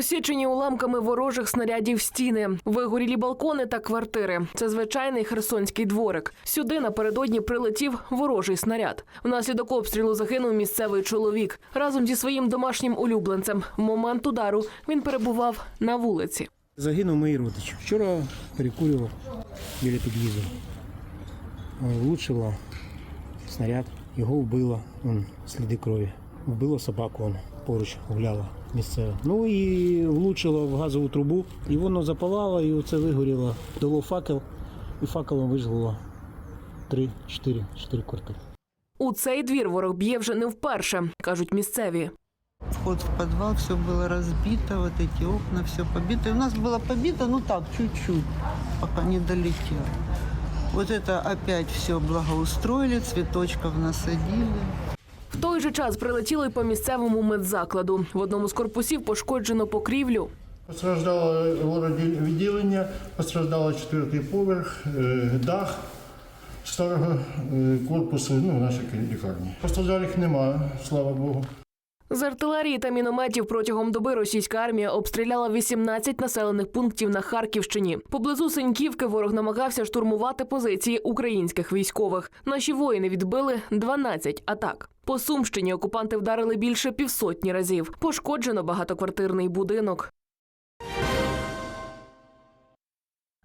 Посічені уламками ворожих снарядів стіни, вигорілі балкони та квартири. Це звичайний херсонський дворик. Сюди напередодні прилетів ворожий снаряд. Внаслідок обстрілу загинув місцевий чоловік разом зі своїм домашнім улюбленцем. В момент удару він перебував на вулиці. Загинув мій родич. Вчора перекурював біля під'їзду. Влучило снаряд, його вбило, сліди крові. Вбило собаку, поруч гуляла місцева. Ну і влучило в газову трубу, і воно запалало, і оце вигоріло. Дало факел, і факелом вижгло 3-4 4 квартири. У цей двір ворог б'є вже не вперше, кажуть місцеві. Вход в подвал, все было разбито, вот эти окна, все побито. И у нас было побито, ну так, чуть-чуть, пока не долетело. Вот это опять все благоустроили, цветочков насадили. В той же час прилетіло й по місцевому медзакладу. В одному з корпусів пошкоджено покрівлю. Постраждало відділення, постраждало четвертий поверх, е, дах старого е, корпусу ну, нашої лікарні. Постраждалих немає, слава Богу. З артилерії та мінометів протягом доби російська армія обстріляла 18 населених пунктів на Харківщині. Поблизу Синьківки ворог намагався штурмувати позиції українських військових. Наші воїни відбили 12 атак. По Сумщині окупанти вдарили більше півсотні разів. Пошкоджено багатоквартирний будинок.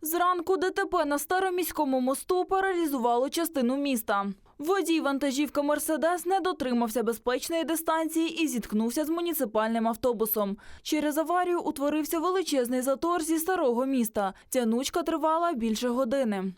Зранку ДТП на Староміському мосту паралізувало частину міста. Водій вантажівка Мерседес не дотримався безпечної дистанції і зіткнувся з муніципальним автобусом. Через аварію утворився величезний затор зі старого міста. Тянучка тривала більше години.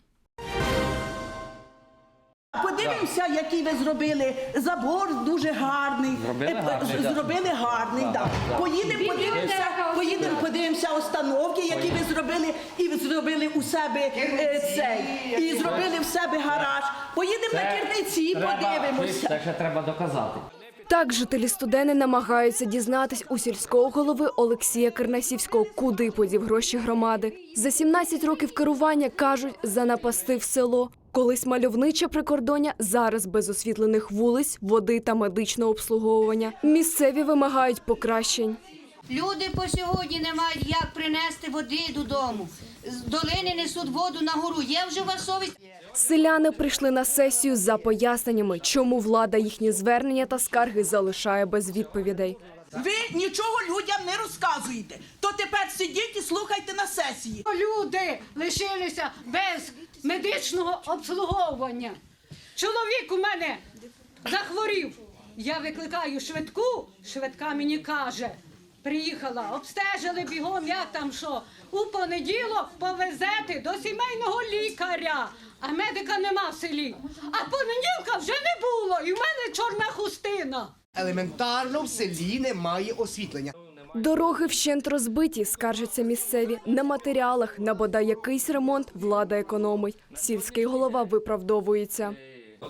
Подивимося, який ви зробили. Забор дуже гарний. Зробили Е, гарний, з- да. Зробили гарний, Да. Поїдемо, подивимося, поїдемо, подивимося установки, які ви зробили, і зробили у себе е, цей, і зробили в себе гараж. Поїдемо на Кірниці, подивимося. Це ще треба доказати. Так жителі студени намагаються дізнатись у сільського голови Олексія Кернасівського, куди подів гроші громади. За 17 років керування кажуть, занапастив село. Колись мальовниче прикордоння, зараз без освітлених вулиць, води та медичного обслуговування. Місцеві вимагають покращень. Люди по сьогодні не мають як принести води додому. З долини несуть воду на гору. Є вже у вас совість? Селяни прийшли на сесію за поясненнями, чому влада їхні звернення та скарги залишає без відповідей. Ви нічого людям не розказуєте. То тепер сидіть і слухайте на сесії. Люди лишилися без медичного обслуговування. Чоловік у мене захворів. Я викликаю швидку, швидка мені каже. Приїхала, обстежили бігом, як там що. У понеділок повезете до сімейного лікаря, а медика нема в селі. А понеділка вже не було, і в мене чорна хустина. Елементарно в селі немає освітлення. Дороги вщент розбиті, скаржаться місцеві. На матеріалах, на бодай якийсь ремонт влада економить. Сільський голова виправдовується.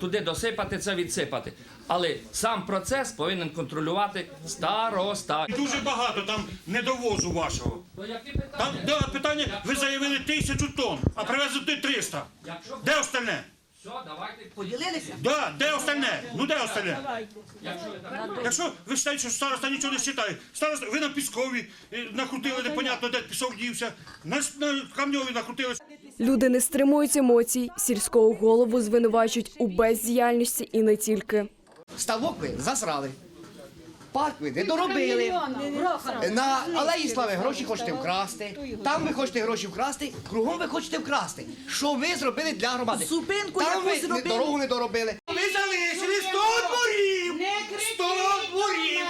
Туди досипати це відсипати. Але сам процес повинен контролювати староста. Дуже багато там недовозу вашого. Там да, питання, ви заявили тисячу тонн, а привезли 300. Де остальне? Все, давайте. Поділилися? Да, де остальне? Ну де остальне? Якщо ви вважаєте, що староста нічого не вважає, староста, ви на Піскові е, накрутили, непонятно, де пісок дівся, на, на Камньові накрутили. Люди не стримують емоцій. Сільського голову звинувачують у бездіяльності і не тільки. Ставок ви засрали. Парк ви не доробили. На алеї слави гроші хочете вкрасти. Там ви хочете гроші вкрасти, кругом ви хочете вкрасти. Що ви зробили для громади? Зупинку Там ви зробили? дорогу не доробили. Ви залишили 100 дворів! 100 дворів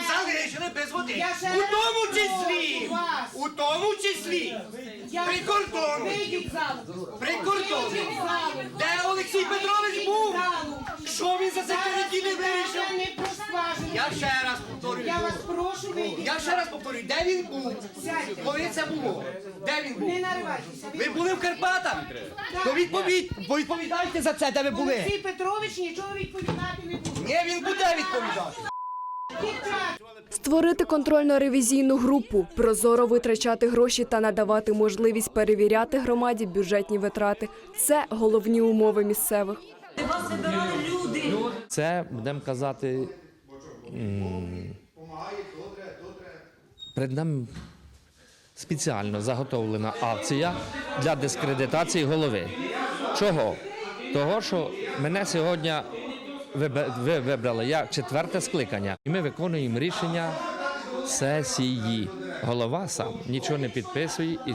залишили без води. У тому числі, у тому числі, прикордонні. Прикордонні. Де Олексій Петрович був? Що він за це неділі вирішив? Я ще раз повторюю. Я вас прошу Я ще раз повторюю, де він був? Коли це було? Де він був? Не наривайтеся. Ви були в Карпатах? То відповідь, бо відповідайте за це, де ви були. Олексій Петрович нічого відповідати не буде. Ні, він буде відповідати. Створити контрольно-ревізійну групу, прозоро витрачати гроші та надавати можливість перевіряти громаді бюджетні витрати це головні умови місцевих. Люди. Це будемо казати. Перед нами спеціально заготовлена акція для дискредитації голови. Чого? Того, що мене сьогодні ви вибрали як четверте скликання, і ми виконуємо рішення сесії. Голова сам нічого не підписує і,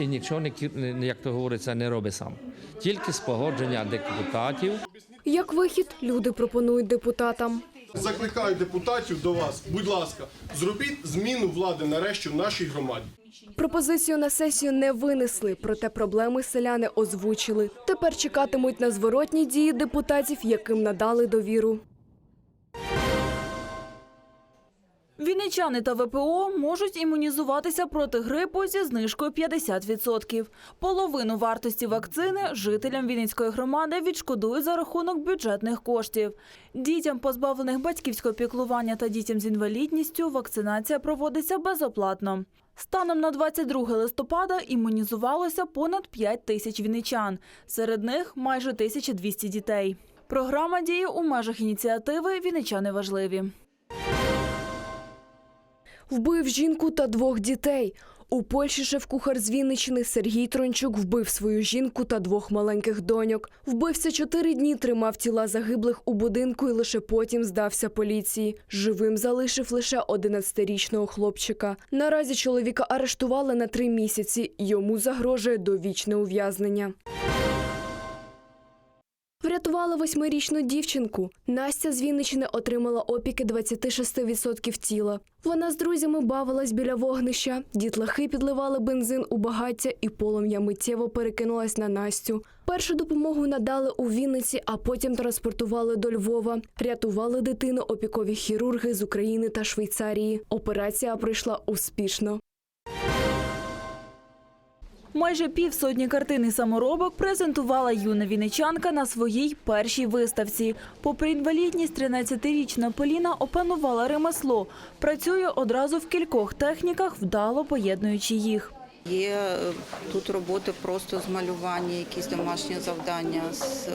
і нічого не- як то говориться, не робить сам. Тільки з погодження депутатів Як вихід, люди пропонують депутатам. Закликаю депутатів до вас, будь ласка, зробіть зміну влади нарешті в нашій громаді. Пропозицію на сесію не винесли, проте проблеми селяни озвучили. Тепер чекатимуть на зворотні дії депутатів, яким надали довіру. Вінничани та ВПО можуть імунізуватися проти грипу зі знижкою 50%. Половину вартості вакцини жителям Вінницької громади відшкодують за рахунок бюджетних коштів. Дітям, позбавлених батьківського піклування та дітям з інвалідністю, вакцинація проводиться безоплатно. Станом на 22 листопада імунізувалося понад 5 тисяч вінничан. Серед них майже 1200 дітей. Програма діє у межах ініціативи Вінничани важливі. Вбив жінку та двох дітей. У Польщі шеф-кухар з Вінничини Сергій Трончук вбив свою жінку та двох маленьких доньок. Вбивця чотири дні тримав тіла загиблих у будинку і лише потім здався поліції. Живим залишив лише 11-річного хлопчика. Наразі чоловіка арештували на три місяці. Йому загрожує довічне ув'язнення. Врятували восьмирічну дівчинку. Настя з Вінничини отримала опіки 26% тіла. Вона з друзями бавилась біля вогнища. Дітлахи підливали бензин у багаття, і полум'я миттєво перекинулась на Настю. Першу допомогу надали у Вінниці, а потім транспортували до Львова. Рятували дитину опікові хірурги з України та Швейцарії. Операція пройшла успішно. Майже півсотні картин і саморобок презентувала юна вінничанка на своїй першій виставці. Попри інвалідність, 13-річна Поліна опанувала ремесло. Працює одразу в кількох техніках, вдало поєднуючи їх. Є е, тут роботи просто з малювання, якісь домашні завдання е,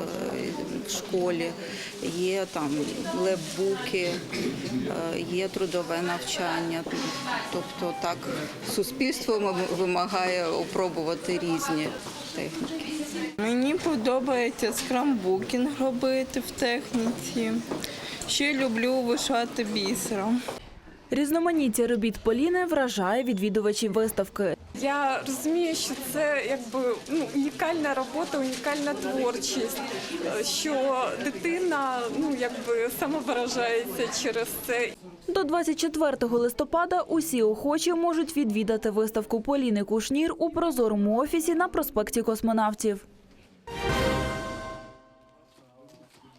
в школі, є там лепбуки, е, є трудове навчання. Тобто так суспільство вимагає опробувати різні техніки. Мені подобається скрамбукінг робити в техніці. Ще люблю вишати бісером. Rізноманіття робіт Поліни вражає відвідувачів виставки. Я розумію, що це якби ну, унікальна робота, унікальна творчість, що дитина ну якби самовиражається через це. До 24 листопада усі охочі можуть відвідати виставку Поліни Кушнір у прозорому офісі на проспекті космонавтів.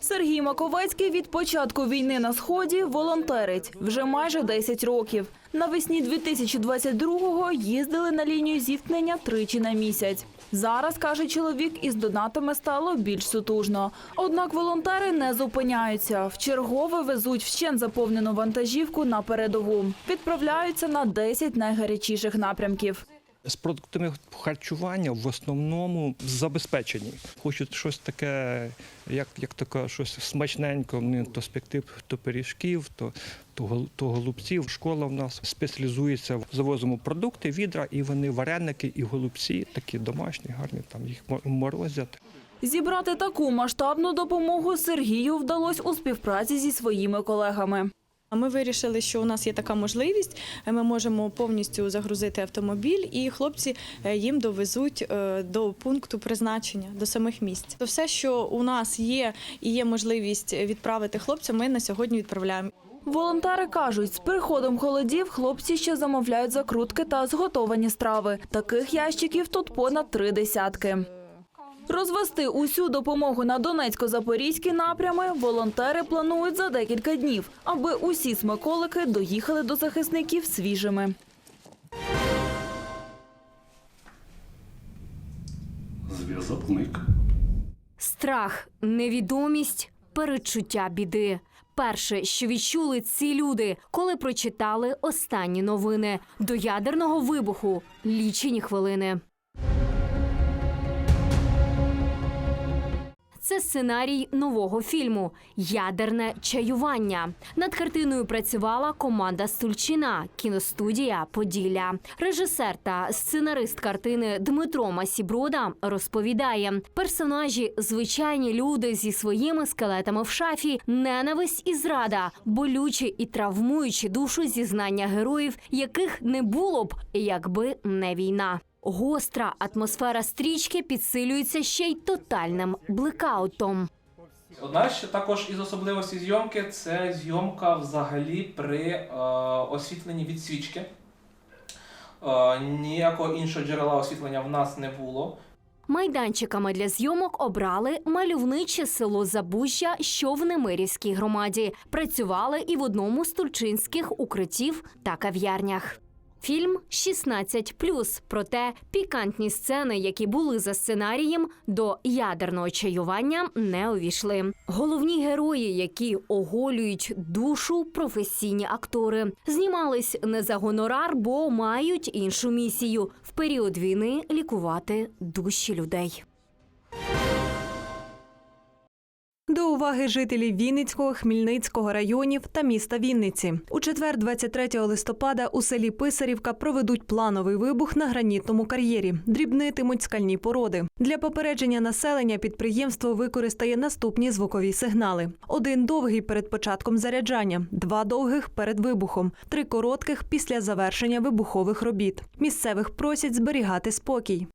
Сергій Маковецький від початку війни на сході волонтерить вже майже 10 років. Навесні 2022-го їздили на лінію зіткнення тричі на місяць. Зараз, каже чоловік, із донатами стало більш сутужно. Однак волонтери не зупиняються. Вчергове везуть вщен заповнену вантажівку на передову. Відправляються на 10 найгарячіших напрямків. З продуктами харчування в основному забезпечені. Хочуть щось таке, як, як таке, щось смачненько, то спекти, то пиріжків, то, то, то голубців. Школа в нас спеціалізується, завозимо продукти, відра, і вони вареники і голубці, такі домашні, гарні, там їх мо- морозять. Зібрати таку масштабну допомогу Сергію вдалося у співпраці зі своїми колегами. Ми вирішили, що у нас є така можливість. Ми можемо повністю загрузити автомобіль, і хлопці е, їм довезуть е, до пункту призначення, до самих місць. То все, що у нас є і є можливість відправити хлопцям, ми на сьогодні відправляємо. Волонтери кажуть, з приходом холодів хлопці ще замовляють закрутки та зготовані страви. Таких ящиків тут понад три десятки. Розвести усю допомогу на Донецько-Запорізькі напрями волонтери планують за декілька днів, аби усі смаколики доїхали до захисників свіжими. Зв'язок зник. Страх, невідомість, передчуття біди. Перше, що відчули ці люди, коли прочитали останні новини до ядерного вибуху лічені хвилини. Це сценарій нового фільму Ядерне чаювання. Над картиною працювала команда Стульчина, кіностудія Поділля. Режисер та сценарист картини Дмитро Масіброда розповідає: персонажі звичайні люди зі своїми скелетами в шафі, ненависть і зрада, болючі і травмуючі душу зізнання героїв, яких не було б, якби не війна. Гостра атмосфера стрічки підсилюється ще й тотальним блекаутом. Одна ще також із особливостей зйомки це зйомка взагалі при е, освітленні від свічки. Е, ніякого іншого джерела освітлення в нас не було. Майданчиками для зйомок обрали мальовниче село Забужжя, що в Немирівській громаді. Працювали і в одному з тульчинських укриттів та кав'ярнях. Фільм 16+, проте пікантні сцени, які були за сценарієм, до ядерного чаювання не увійшли. Головні герої, які оголюють душу, професійні актори, знімались не за гонорар, бо мають іншу місію в період війни лікувати душі людей. До уваги жителів Вінницького, Хмільницького районів та міста Вінниці. У четвер, 23 листопада, у селі Писарівка проведуть плановий вибух на гранітному кар'єрі. Дрібнитимуть скальні породи. Для попередження населення підприємство використає наступні звукові сигнали: один довгий перед початком заряджання, два довгих перед вибухом, три коротких після завершення вибухових робіт. Місцевих просять зберігати спокій.